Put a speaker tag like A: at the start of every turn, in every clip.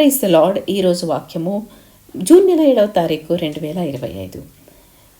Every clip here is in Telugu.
A: ప్రైస్ ద లార్డ్ ఈరోజు వాక్యము జూన్ నెల ఏడవ తారీఖు రెండు వేల ఇరవై ఐదు.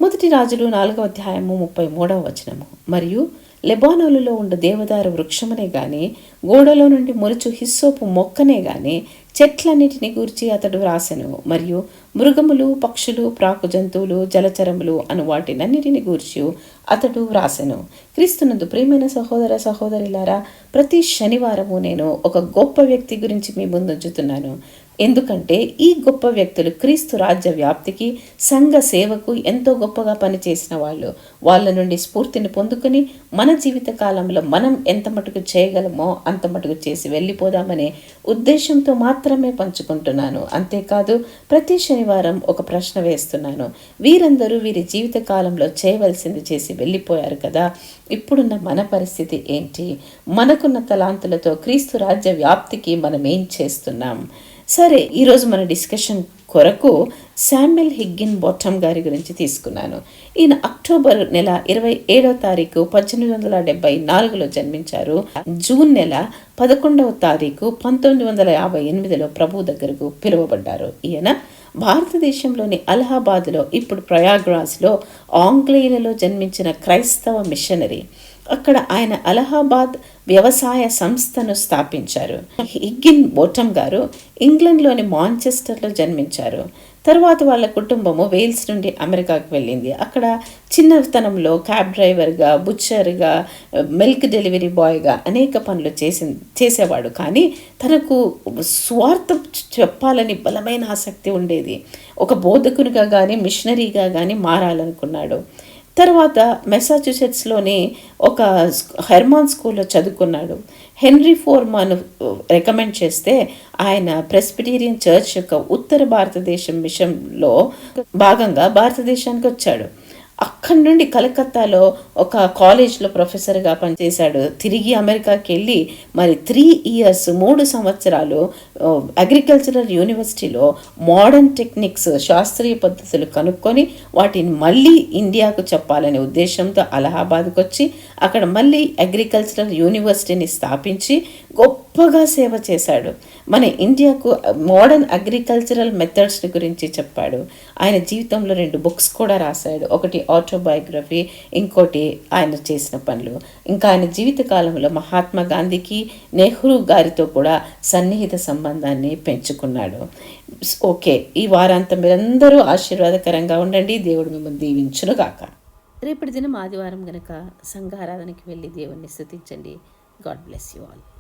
A: మొదటి రాజులు నాలుగవ అధ్యాయము ముప్పై మూడవ వచనము. మరియు లెబానోలులో ఉండు దేవదారు వృక్షమునే గాని గోడలో నుండి మొలుచు హిస్సోపు మొక్కనే గాని చెట్లన్నిటిని గూర్చి అతడు వ్రాసెను. మరియు మృగములు పక్షులు ప్రాకు జంతువులు జలచరములు అను వాటినన్నిటిని గూర్చి అతడు వ్రాసెను. క్రీస్తునందు ప్రియమైన సహోదర సహోదరులారా ప్రతి శనివారము నేను ఒక గొప్ప వ్యక్తి గురించి మీ ముందుంచుతున్నాను ఎందుకంటే ఈ గొప్ప వ్యక్తులు క్రీస్తు రాజ్య వ్యాప్తికి సంఘ సేవకు ఎంతో గొప్పగా పనిచేసిన వాళ్ళు. వాళ్ళ నుండి స్ఫూర్తిని పొందుకుని మన జీవిత కాలంలో మనం ఎంత మటుకు చేయగలమో అంత మటుకు చేసి వెళ్ళిపోదామనే ఉద్దేశంతో మాత్రమే పంచుకుంటున్నాను. అంతేకాదు ప్రతి శనివారం ఒక ప్రశ్న వేస్తున్నాను. వీరందరూ వీరి జీవిత కాలంలో చేయవలసింది చేసి వెళ్ళిపోయారు కదా. ఇప్పుడున్న మన పరిస్థితి ఏంటి? మనకున్న తలాంతులతో క్రీస్తు రాజ్య వ్యాప్తికి మనం ఏం చేస్తున్నాం? సరే ఈరోజు మన డిస్కషన్ కొరకు శామ్యుల్ హిగ్గిన్ బాటమ్ గారి గురించి తీసుకున్నాను. ఈయన అక్టోబర్ నెల ఇరవై ఏడవ తారీఖు పద్దెనిమిది వందల డెబ్బై నాలుగులో జన్మించారు. జూన్ నెల పదకొండవ తారీఖు పంతొమ్మిది వందల యాభై ఎనిమిదిలో ప్రభు దగ్గరకు పిలువబడ్డారు. ఈయన భారతదేశంలోని అలహాబాద్లో ఇప్పుడు ప్రయాగ్రాజ్లో ఆంగ్లేయులలో జన్మించిన క్రైస్తవ మిషనరీ. అక్కడ ఆయన అలహాబాద్ వ్యవసాయ సంస్థను స్థాపించారు. హిగ్గిన్ బోటమ్ గారు ఇంగ్లండ్లోని మాంచెస్టర్లో జన్మించారు. తర్వాత వాళ్ళ కుటుంబము వేల్స్ నుండి అమెరికాకు వెళ్ళింది. అక్కడ చిన్నతనంలో క్యాబ్ డ్రైవర్గా బుచ్చర్గా మిల్క్ డెలివరీ బాయ్గా అనేక పనులు చేసి చేసేవాడు. కానీ తనకు స్వార్థం చెప్పాలని బలమైన ఆసక్తి ఉండేది. ఒక బోధకునిగా కానీ మిషనరీగా కానీ మారాలనుకున్నాడు. తర్వాత మెసాచ్యూసెట్స్లోని ఒక హెర్మాన్ స్కూల్లో చదువుకున్నాడు. హెన్రీ ఫోర్మాన్ రికమెండ్ చేస్తే ఆయన ప్రెస్పిటీరియన్ చర్చ్ యొక్క ఉత్తర భారతదేశం మిషన్లో భాగంగా భారతదేశానికి వచ్చాడు అక్కడి నుండి కలకత్తాలో ఒక కాలేజ్లో ప్రొఫెసర్గా పనిచేశాడు. తిరిగి అమెరికాకి వెళ్ళి మరి త్రీ ఇయర్స్ మూడు సంవత్సరాలు అగ్రికల్చరల్ యూనివర్సిటీలో మోడర్న్ టెక్నిక్స్ శాస్త్రీయ పద్ధతులు కనుక్కొని వాటిని మళ్ళీ ఇండియాకు చెప్పాలనే ఉద్దేశంతో అలహాబాద్కు వచ్చి అక్కడ మళ్ళీ అగ్రికల్చరల్ యూనివర్సిటీని స్థాపించి గొప్పగా సేవ చేశాడు. మన ఇండియాకు మోడర్న్ అగ్రికల్చరల్ మెథడ్స్ గురించి చెప్పాడు. ఆయన జీవితంలో రెండు బుక్స్ కూడా రాశాడు. ఒకటి ఆటో ఆటోబయోగ్రఫీ ఇంకోటి ఆయన చేసిన పనులు. ఇంకా ఆయన జీవిత కాలంలో మహాత్మా గాంధీకి నెహ్రూ గారితో కూడా సన్నిహిత సంబంధాన్ని పెంచుకున్నాడు. ఓకే ఈ వారాంతం మీరందరూ ఆశీర్వాదకరంగా ఉండండి. దేవుడు మిమ్మల్ని దీవించునుగాక. రేపటి దినం ఆదివారం గనక సంఘారాధనకి వెళ్ళి దేవుణ్ణి స్థుతించండి. God bless you all.